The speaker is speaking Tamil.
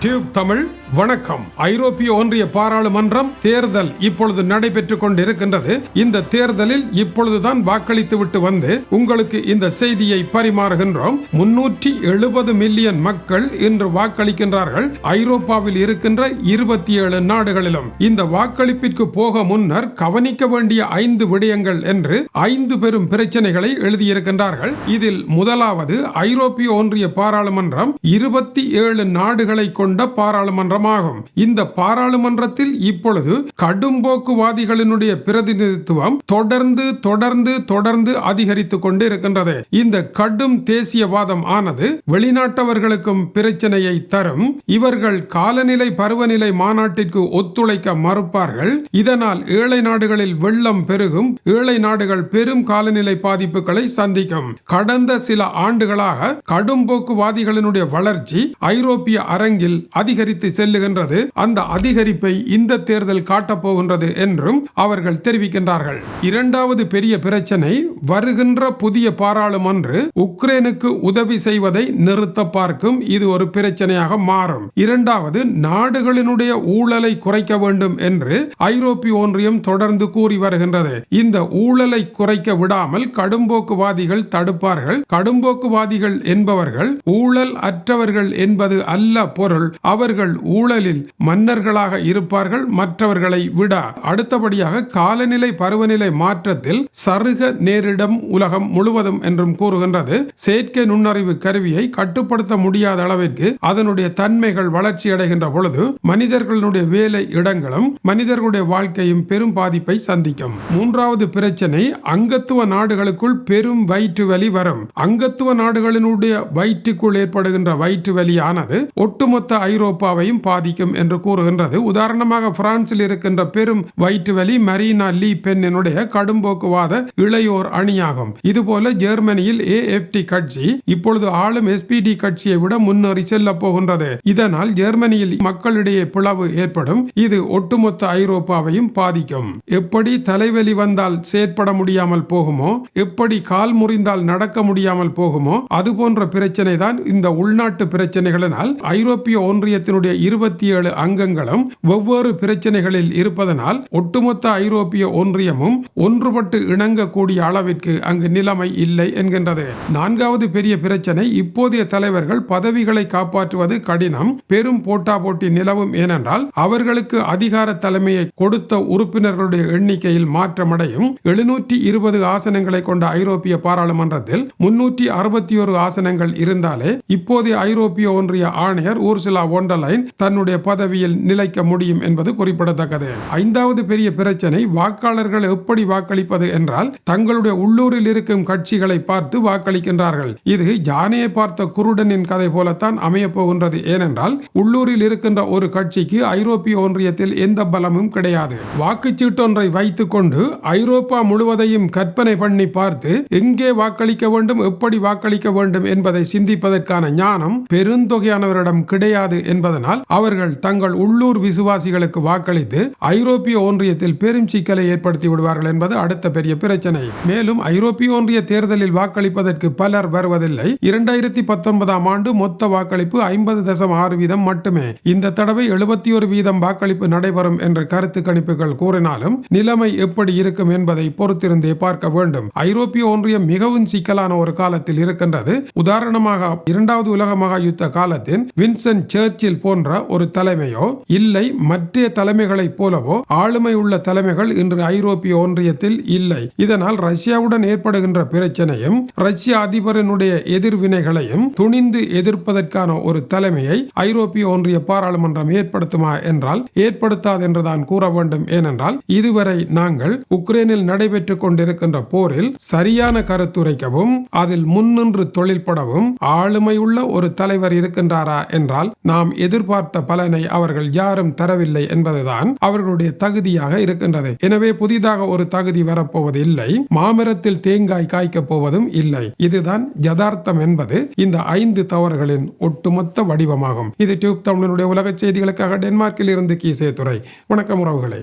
டியூப் தமிழ் வணக்கம். ஐரோப்பிய ஒன்றிய பாராளுமன்றம் தேர்தல் இப்பொழுது நடைபெற்றுக் கொண்டிருக்கின்றது. இந்த தேர்தலில் இப்பொழுதுதான் வாக்களித்து விட்டு வந்து உங்களுக்கு இந்த செய்தியை பரிமாறுகின்றோம். முன்னூற்றி எழுபது மில்லியன் மக்கள் இன்று வாக்களிக்கின்றார்கள். ஐரோப்பாவில் இருக்கின்ற இருபத்தி ஏழு நாடுகளிலும். இந்த வாக்களிப்பிற்கு போக முன்னர் கவனிக்க வேண்டிய ஐந்து விடயங்கள் என்று ஐந்து பெரும் பிரச்சனைகளை எழுதியிருக்கின்றார்கள். இதில் முதலாவது ஐரோப்பிய ஒன்றிய பாராளுமன்றம் இருபத்தி ஏழு நாடுகளை கொண்டு கொண்ட பாராளுமன்றமாகும். இந்த பாராளுமன்றத்தில் இப்பொழுது கடும்போக்குவாதிகளினுடைய பிரதிநிதித்துவம் தொடர்ந்து தொடர்ந்து தொடர்ந்து அதிகரித்துக் கொண்டு இருக்கின்றது. இந்த கடும் தேசியவாதம் ஆனது வெளிநாட்டவர்களுக்கும் பிரச்சனையை தரும். இவர்கள் காலநிலை பருவநிலை மாநாட்டிற்கு ஒத்துழைக்க மறுப்பார்கள். இதனால் ஏழை நாடுகளில் வெள்ளம் பெருகும். ஏழை நாடுகள் பெரும் காலநிலை பாதிப்புகளை சந்திக்கும். கடந்த சில ஆண்டுகளாக கடும்போக்குவாதிகளினுடைய வளர்ச்சி ஐரோப்பிய அரங்கில் அதிகரித்து செல்லுகின்றது. அந்த அதிகரிப்பை இந்த தேர்தல் காட்டப் போகின்றது என்றும் அவர்கள் தெரிவிக்கின்றார்கள். இரண்டாவது பெரிய பிரச்சனை வருகின்ற புதிய பாராளுமன்று உக்ரைனுக்கு உதவி செய்வதை நிறுத்த பார்க்கும் இது ஒரு பிரச்சனையாக மாறும். இரண்டாவது நாடுகளினுடைய ஊழலை குறைக்க வேண்டும் என்று ஐரோப்பிய ஒன்றியம் தொடர்ந்து கூறி வருகின்றது. இந்த ஊழலை குறைக்க விடாமல் கடும்போக்குவாதிகள் தடுப்பார்கள். கடும்போக்குவாதிகள் என்பவர்கள் ஊழல் அற்றவர்கள் என்பது அல்ல பொருள். அவர்கள் ஊழலில் மன்னர்களாக இருப்பார்கள் மற்றவர்களை விட. அடுத்தபடியாக காலநிலை பருவநிலை மாற்றத்தில் சருக நேரிடம் உலகம் முழுவதும் என்றும் கூறுகின்றது. செயற்கை நுண்ணறிவு கருவியை கட்டுப்படுத்த முடியாத அளவிற்கு அதனுடைய தன்மைகள் வளர்ச்சி அடைகின்ற பொழுது மனிதர்களுடைய வேலை இடங்களும் மனிதர்களுடைய வாழ்க்கையும் பெரும் பாதிப்பை சந்திக்கும். மூன்றாவது பிரச்சனை அங்கத்துவ நாடுகளுக்குள் பெரும் வயிற்று வலி வரும். அங்கத்துவ நாடுகளினுடைய வயிற்றுக்குள் ஏற்படுகின்ற வயிற்று வலியானது ஒட்டுமொத்த ஐரோப்பாவையும் பாதிக்கும் என்று கூறுகின்றது. உதாரணமாக பிரான்சில் இருக்கின்ற பெரும் வயிற்று வலி மரீனா லீ பெண்ணினுடைய கடும்போக்குவாத இளையோர் அணியாகும். இதுபோல ஜெர்மனியில் ஏஎப்டி கட்சி இப்பொழுது ஆளும் எஸ்பிடி கட்சியை விட முன்னேறி செல்ல போகின்றது. இதனால் ஜெர்மனியில் மக்களிடையே பிளவு ஏற்படும். இது ஒட்டுமொத்த ஐரோப்பாவையும் பாதிக்கும். எப்படி தலைவலி வந்தால் செயற்பட முடியாமல் போகுமோ எப்படி கால் முறிந்தால் நடக்க முடியாமல் போகுமோ அது போன்ற பிரச்சனை தான் இந்த உள்நாட்டு பிரச்சனைகளினால் ஐரோப்பிய ஒன்றியத்தினுடைய இருபத்தி ஏழு அங்கங்களும் வெவ்வேறு பிரச்சனைகளில் இருப்பதனால் ஒட்டுமொத்த ஐரோப்பிய ஒன்றியமும் ஒன்றுபட்டு இணங்கக்கூடிய அளவிற்கு அங்கு நிலைமை இல்லை என்கின்றது. நான்காவது பெரிய பிரச்சனை இப்போதைய தலைவர்கள் பதவிகளை காப்பாற்றுவது கடினம் பெரும் போட்டா போட்டி நிலவும் ஏனென்றால் அவர்களுக்கு அதிகார தலைமையை கொடுத்த உறுப்பினர்களுடைய எண்ணிக்கையில் மாற்றமடையும் எழுநூற்றி இருபது ஆசனங்களை கொண்ட ஐரோப்பிய பாராளுமன்றத்தில் முன்னூற்றி அறுபத்தி ஒரு ஆசனங்கள் இருந்தாலே இப்போதைய ஐரோப்பிய ஒன்றிய ஆணையர் ஊர்சுலா ஒண்டலைன் தன்னுடைய பதவியில் நிலைக்க முடியும் என்பது குறிப்பிடத்தக்கது. ஐந்தாவது பெரிய பிரச்சனை வாக்காளர்கள் எப்படி வாக்களிப்பது என்றால் தங்களுடைய உள்ளூரில் இருக்கும் கட்சிகளை பார்த்து வாக்களிக்கின்றார்கள். இது யானையை பார்த்த குருடனின் கதை போலத்தான் அமைய போகின்றது. ஏனென்றால் உள்ளூரில் இருக்கின்ற ஒரு கட்சிக்கு ஐரோப்பிய ஒன்றியத்தில் எந்த பலமும் கிடையாது. வாக்குச்சீட்டு ஒன்றை வைத்துக் கொண்டு ஐரோப்பா முழுவதையும் கற்பனை பண்ணி பார்த்து எங்கே வாக்களிக்க வேண்டும் எப்படி வாக்களிக்க வேண்டும் என்பதை சிந்திப்பதற்கான ஞானம் பெருந்தொகையானவரிடம் கிடையாது முடியாது என்பதனால் அவர்கள் தங்கள் உள்ளூர் விசுவாசிகளுக்கு வாக்களித்து ஐரோப்பிய ஒன்றியத்தில் பெரும் சிக்கலை ஏற்படுத்தி விடுவார்கள் என்பது அடுத்த பெரிய பிரச்சனை. மேலும் ஐரோப்பிய ஒன்றிய தேர்தலில் வாக்களிப்பதற்கு பலர் வருவதில்லை. இரண்டாயிரத்தி பத்தொன்பதாம் ஆண்டு மொத்த வாக்களிப்பு ஐம்பது தசம் ஆறு வீதம் மட்டுமே. இந்த தடவை எழுபத்தி ஒரு வீதம் வாக்களிப்பு நடைபெறும் என்ற கருத்து கணிப்புகள் கூறினாலும் நிலைமை எப்படி இருக்கும் என்பதை பொறுத்திருந்தே பார்க்க வேண்டும். ஐரோப்பிய ஒன்றியம் மிகவும் சிக்கலான ஒரு காலத்தில் இருக்கின்றது. உதாரணமாக இரண்டாவது உலக மகா யுத்த காலத்தின் வின்சென்ட் சர்ச்சில் போன்ற ஒரு தலைமையோ இல்லை மற்ற தலைமைகளைப் போலவோ ஆளுமை உள்ள தலைமைகள் இன்று ஐரோப்பிய ஒன்றியத்தில் இல்லை. இதனால் ரஷ்யாவுடன் ஏற்படுகின்ற பிரச்சனையும் ரஷ்ய அதிபரினுடைய எதிர்வினைகளையும் துணிந்து எதிர்ப்பதற்கான ஒரு தலைமையை ஐரோப்பிய ஒன்றிய பாராளுமன்றம் ஏற்படுத்துமா என்றால் ஏற்படுத்தாது என்றுதான் கூற வேண்டும். ஏனென்றால் இதுவரை நாங்கள் உக்ரைனில் நடைபெற்றுக் கொண்டிருக்கின்ற போரில் சரியான கருத்துரைக்கவும் அதில் முன்னின்று தொழில்படவும் ஆளுமையுள்ள ஒரு தலைவர் இருக்கின்றாரா என்றால் நாம் எதிர்பார்த்த பலனை அவர்கள் யாரும் தரவில்லை என்பதுதான் அவர்களுடைய தகுதியாக இருக்கின்றது. எனவே புதிதாக ஒரு தகுதி வரப்போவது இல்லை. மாமரத்தில் தேங்காய் காய்க்கப் போவதும் இல்லை. இதுதான் யதார்த்தம் என்பது இந்த ஐந்து தவறுகளின் ஒட்டுமொத்த வடிவமாகும். இது டியூப் தமிழனுடைய உலக செய்திகளுக்காக டென்மார்க்கில் இருந்து கீசே துறை வணக்கம் உறவுகளை.